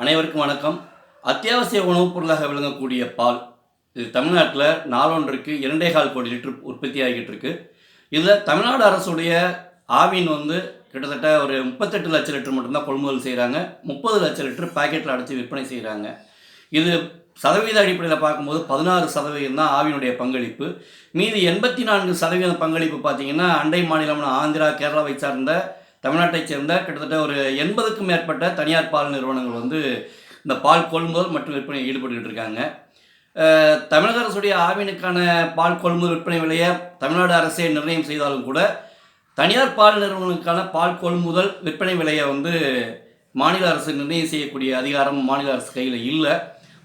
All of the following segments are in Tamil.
அனைவருக்கும் வணக்கம். அத்தியாவசிய உணவுப் பொருளாக விளங்கக்கூடிய பால். இது தமிழ்நாட்டில் நாளொன்றுக்கு இரண்டே கால் கோடி லிட்டர் உற்பத்தி ஆகிட்டு இருக்கு. இதில் தமிழ்நாடு அரசுடைய ஆவின் வந்து கிட்டத்தட்ட ஒரு முப்பத்தெட்டு லட்சம் லிட்டர் மட்டும்தான் கொள்முதல் செய்கிறாங்க முப்பது லட்சம் லிட்டர் பாக்கெட்டில் அடைச்சி விற்பனை செய்கிறாங்க இது சதவீத அடிப்படையில் பார்க்கும்போது பதினாறு சதவீதம் தான் ஆவினுடைய பங்களிப்பு. மீதி எண்பத்தி நான்கு சதவீதம் பங்களிப்பு பார்த்தீங்கன்னா அண்டை மாநிலமான ஆந்திரா கேரளாவை சார்ந்த தமிழ்நாட்டைச் சேர்ந்த கிட்டத்தட்ட ஒரு எண்பதுக்கும் மேற்பட்ட தனியார் பால் நிறுவனங்கள் வந்து இந்த பால் கொள்முதல் மற்றும் விற்பனையில் ஈடுபட்டுக்கிட்டு இருக்காங்க. தமிழக அரசுடைய ஆவினுக்கான பால் கொள்முதல் விற்பனை விலையை தமிழ்நாடு அரசே நிர்ணயம் செய்தாலும் கூட தனியார் பால் நிறுவனங்களுக்கான பால் கொள்முதல் விற்பனை விலையை வந்து மாநில அரசு நிர்ணயம் செய்யக்கூடிய அதிகாரம் மாநில அரசு கையில் இல்லை.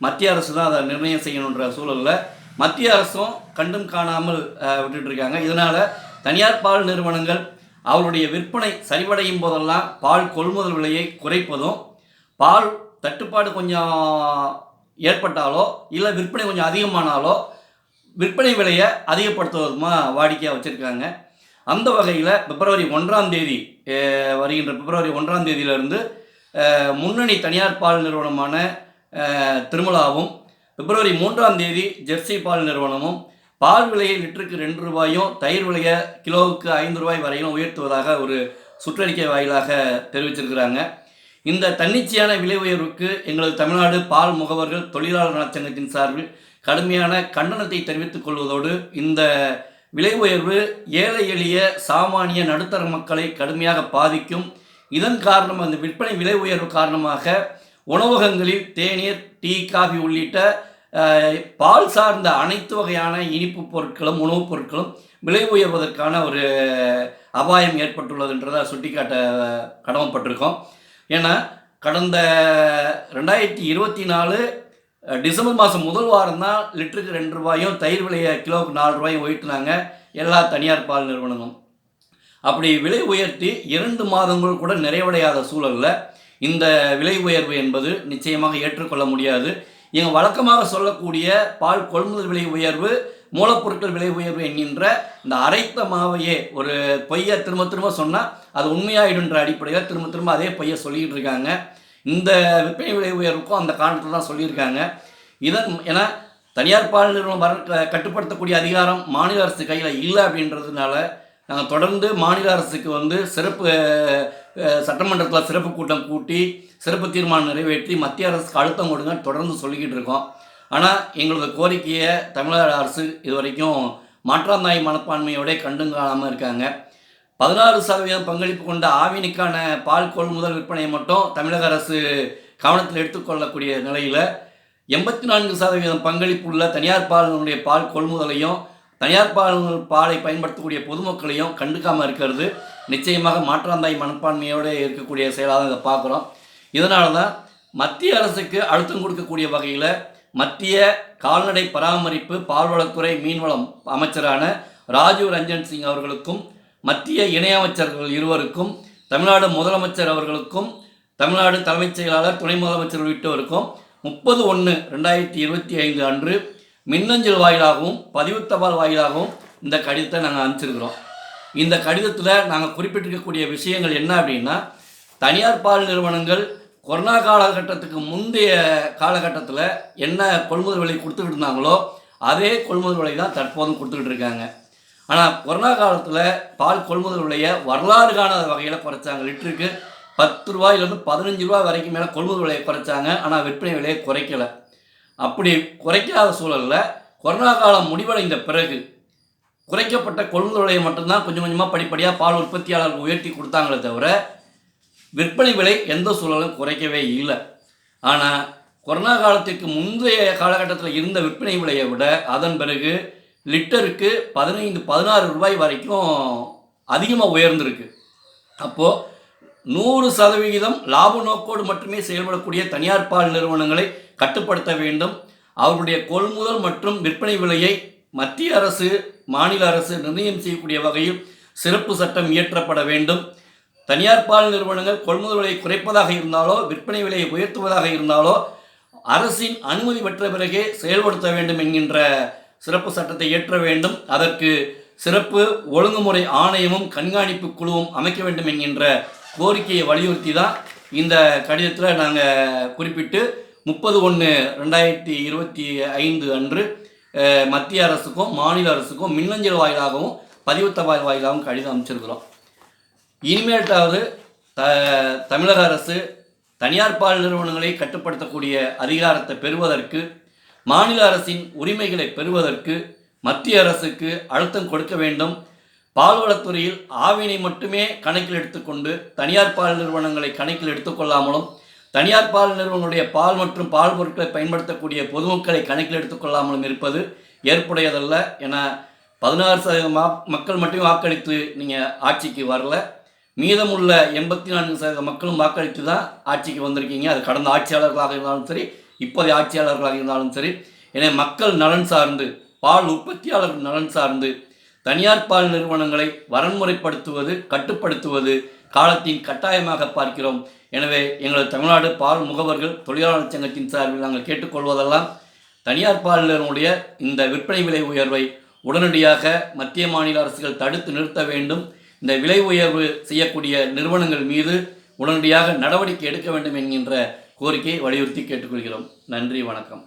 மத்திய அரசு தான் அதை நிர்ணயம் செய்யணுன்ற சூழலில் மத்திய அரசும் கண்டும் காணாமல் விட்டுட்டு இருக்காங்க. இதனால் தனியார் பால் நிறுவனங்கள் அவருடைய விற்பனை சரிவடையும் போதெல்லாம் பால் கொள்முதல் விலையை குறைப்பதும் பால் தட்டுப்பாடு கொஞ்சம் ஏற்பட்டாலோ இல்லை விற்பனை கொஞ்சம் அதிகமானாலோ விற்பனை விலையை அதிகப்படுத்துவதுமா வாடிக்கையாக வச்சுருக்காங்க அந்த வகையில் பிப்ரவரி ஒன்றாம் தேதி வருகின்ற பிப்ரவரி ஒன்றாம் தேதியிலிருந்து முன்னணி தனியார் பால் நிறுவனமான திருமலாவும் பிப்ரவரி மூன்றாம் தேதி ஜெர்சி பால் நிறுவனமும் பால் விலையை லிட்டருக்கு ரெண்டு ரூபாயும் தயிர் விலையை கிலோவுக்கு ஐந்து ரூபாய் வரையிலும் உயர்த்துவதாக ஒரு சுற்றறிக்கை வாயிலாக தெரிவிச்சிருக்கிறாங்க. இந்த தன்னிச்சையான விலை உயர்வுக்கு எங்களது தமிழ்நாடு பால் முகவர்கள் தொழிலாளர் நலச்சங்கத்தின் சார்பில் கடுமையான கண்டனத்தை தெரிவித்துக் கொள்வதோடு இந்த விலை உயர்வு ஏழை எளிய சாமானிய நடுத்தர மக்களை கடுமையாக பாதிக்கும். இதன் காரணம் அந்த விற்பனை விலை உயர்வு காரணமாக உணவகங்களில் தேநீர் டீ காஃபி உள்ளிட்ட பால் சார்ந்த அனைத்து வகையான இனிப்பு பொருட்களும் உணவுப் பொருட்களும் விலை உயர்வதற்கான ஒரு அபாயம் ஏற்பட்டுள்ளதுன்றதை சுட்டிக்காட்ட கடமைப்பட்டிருக்கோம். ஏன்னா கடந்த ரெண்டாயிரத்தி இருபத்தி நாலு டிசம்பர் மாதம் முதல் வாரம் தான் லிட்டருக்கு ரெண்டு ரூபாயும் தயிர் விலையை கிலோவுக்கு நாலு ரூபாயும் உயர்த்தினாங்க எல்லா தனியார் பால் நிறுவனங்களும் அப்படி விலை உயர்த்தி இரண்டு மாதங்கள் கூட நிறைவடையாத சூழலில் இந்த விலை உயர்வு என்பது நிச்சயமாக ஏற்றுக்கொள்ள முடியாது. இவங்க வழக்கமாக சொல்லக்கூடிய பால் கொள்முதல் விலை உயர்வு மூலப்பொருட்கள் விலை உயர்வு என்கின்ற இந்த அரைத்த மாவையே ஒரு பொய்யை திரும்ப திரும்ப சொன்னால் அது உண்மையாயிடுன்ற அடிப்படையில் திரும்ப திரும்ப அதே பொய்யை சொல்லிக்கிட்டு இருக்காங்க. இந்த விற்பனை விலை உயர்வுக்கும் அந்த காரணத்தில் தான் சொல்லியிருக்காங்க. இதன் ஏன்னா தனியார் பால் நிறுவனம் வர கட்டுப்படுத்தக்கூடிய அதிகாரம் மாநில அரசு கையில் இல்லை அப்படின்றதுனால நாங்கள் தொடர்ந்து மாநில அரசுக்கு வந்து சிறப்பு சட்டமன்றத்தில் சிறப்பு கூட்டம் கூட்டி சிறப்பு தீர்மானம் நிறைவேற்றி மத்திய அரசுக்கு அழுத்தம் கொடுங்க தொடர்ந்து சொல்லிக்கிட்டு இருக்கோம். ஆனால் எங்களது கோரிக்கையை தமிழக அரசு இது வரைக்கும் மாற்றாந்தாய் மனப்பான்மையோட கண்டும் காணாமல் இருக்காங்க. பதினாறு சதவீதம் பங்களிப்பு கொண்ட ஆவினுக்கான பால் கொள்முதல் விற்பனையை மட்டும் தமிழக அரசு கவனத்தில் எடுத்துக்கொள்ளக்கூடிய நிலையில் எண்பத்தி நான்கு சதவீதம் பங்களிப்புள்ள தனியார் பாலினுடைய பால் கொள்முதலையும் தனியார் பால் பாலை பயன்படுத்தக்கூடிய பொதுமக்களையும் கண்டுக்காமல் இருக்கிறது. நிச்சயமாக மாற்றாந்தாய் மனப்பான்மையோடு இருக்கக்கூடிய செயலாக தான் இதை பார்க்குறோம். இதனால தான் மத்திய அரசுக்கு அழுத்தம் கொடுக்கக்கூடிய வகையில் மத்திய கால்நடை பராமரிப்பு பால்வளத்துறை மீன்வளம் அமைச்சரான ராஜீவ் ரஞ்சன் சிங் அவர்களுக்கும் மத்திய இணையமைச்சர்கள் இருவருக்கும் தமிழ்நாடு முதலமைச்சர் அவர்களுக்கும் தமிழ்நாடு தலைமைச் செயலாளர் துணை முதலமைச்சர் உள்ளிட்டோருக்கும் முப்பது ஒன்று ரெண்டாயிரத்தி இருபத்தி ஐந்து அன்று மின்னஞ்சல் வாயிலாகவும் பதிவு தபால் வாயிலாகவும் இந்த கடிதத்தை நாங்கள் அனுப்பிச்சிருக்கிறோம். இந்த கடிதத்தில் நாங்கள் குறிப்பிட்டிருக்கக்கூடிய விஷயங்கள் என்ன அப்படின்னா தனியார் பால் நிறுவனங்கள் கொரோனா காலகட்டத்துக்கு முந்தைய காலகட்டத்தில் என்ன கொள்முதல் விலை கொடுத்துக்கிட்டு இருந்தாங்களோ அதே கொள்முதல் விலை தான் தற்போதும் கொடுத்துக்கிட்டு இருக்காங்க. ஆனால் கொரோனா காலத்தில் பால் கொள்முதல் விலையை வரலாறு காணாத வகையில் குறைச்சாங்க. லிட்டருக்கு பத்து ரூபாயிலேருந்து பதினஞ்சு ரூபாய் வரைக்கும் மேலே கொள்முதல் விலையை குறைச்சாங்க. ஆனால் விற்பனை விலையை குறைக்கலை. அப்படி குறைக்காத சூழலில் கொரோனா காலம் முடிவடைந்த பிறகு குறைக்கப்பட்ட கொள்முதலையை மட்டும்தான் கொஞ்சம் கொஞ்சமாக படிப்படியாக பால் உற்பத்தியாளர்கள் உயர்த்தி கொடுத்தாங்களே தவிர விற்பனை விலை எந்த சூழலும் குறைக்கவே இல்லை. ஆனால் கொரோனா காலத்திற்கு முந்தைய காலகட்டத்தில் இருந்த விற்பனை விலையை விட அதன் பிறகு லிட்டருக்கு பதினைந்து பதினாறு ரூபாய் வரைக்கும் அதிகமாக உயர்ந்திருக்கு. அப்போது நூறு சதவிகிதம் லாப நோக்கோடு மட்டுமே செயல்படக்கூடிய தனியார் பால் நிறுவனங்களை கட்டுப்படுத்த வேண்டும். அவருடைய கொள்முதல் மற்றும் விற்பனை விலையை மத்திய அரசு மாநில அரசு நிர்ணயம் செய்யக்கூடிய வகையில் சிறப்பு சட்டம் இயற்றப்பட வேண்டும். தனியார் பால் நிறுவனங்கள் கொள்முதல் விலையை குறைப்பதாக இருந்தாலோ விற்பனை விலையை உயர்த்துவதாக இருந்தாலோ அரசின் அனுமதி பெற்ற பிறகே செயல்படுத்த வேண்டும் என்கின்ற சிறப்பு சட்டத்தை இயற்ற வேண்டும். அதற்கு சிறப்பு ஒழுங்குமுறை ஆணையமும் கண்காணிப்பு குழுவும் அமைக்க வேண்டும் என்கின்ற கோரிக்கையை வலியுறுத்தி தான் இந்த கடிதத்தில் நாங்கள் குறிப்பிட்டு முப்பது ஒன்று ரெண்டாயிரத்தி இருபத்தி ஐந்து அன்று மத்திய அரசுக்கும் மாநில அரசுக்கும் மின்னஞ்சல் வாயிலாகவும் பதிவு தபால் வாயிலாகவும் கடிதம் அமைச்சிருக்கிறோம் இனிமேட்டாவது த தமிழக அரசு தனியார் பால் நிறுவனங்களை கட்டுப்படுத்தக்கூடிய அதிகாரத்தை பெறுவதற்கு மாநில அரசின் உரிமைகளை பெறுவதற்கு மத்திய அரசுக்கு அழுத்தம் கொடுக்க வேண்டும். பால்வளத்துறையில் ஆவினை மட்டுமே கணக்கில் எடுத்துக்கொண்டு தனியார் பால் நிறுவனங்களை கணக்கில் எடுத்துக்கொள்ளாமலும் தனியார் பால் நிறுவனங்களுடைய பால் மற்றும் பால் பொருட்களை பயன்படுத்தக்கூடிய பொதுமக்களை கணக்கில் எடுத்துக்கொள்ளாமலும் இருப்பது ஏற்புடையதல்ல என பதினாறு சதவீதம் மக்கள் மட்டும் வாக்களித்து நீங்கள் ஆட்சிக்கு வரல. மீதமுள்ள எண்பத்தி நான்கு சதவீத மக்களும் வாக்களித்து தான் ஆட்சிக்கு வந்திருக்கீங்க. அது கடந்த ஆட்சியாளர்களாக இருந்தாலும் சரி இப்போதைய ஆட்சியாளர்களாக இருந்தாலும் சரி. எனவே மக்கள் நலன் சார்ந்து பால் உற்பத்தியாளர்கள் நலன் சார்ந்து தனியார் பால் நிறுவனங்களை வரன்முறைப்படுத்துவது கட்டுப்படுத்துவது காலத்தின் கட்டாயமாக பார்க்கிறோம். எனவே எங்களது தமிழ்நாடு பால் முகவர்கள் தொழிலாளர் சங்கத்தின் சார்பில் நாங்கள் கேட்டுக்கொள்வதெல்லாம் தனியார் பால் இந்த விற்பனை விலை உயர்வை உடனடியாக மத்திய மாநில அரசுகள் தடுத்து நிறுத்த வேண்டும். இந்த விலை உயர்வு செய்யக்கூடிய நிறுவனங்கள் மீது உடனடியாக நடவடிக்கை எடுக்க வேண்டும் என்கின்ற கோரிக்கையை வலியுறுத்தி கேட்டுக்கொள்கிறோம். நன்றி வணக்கம்.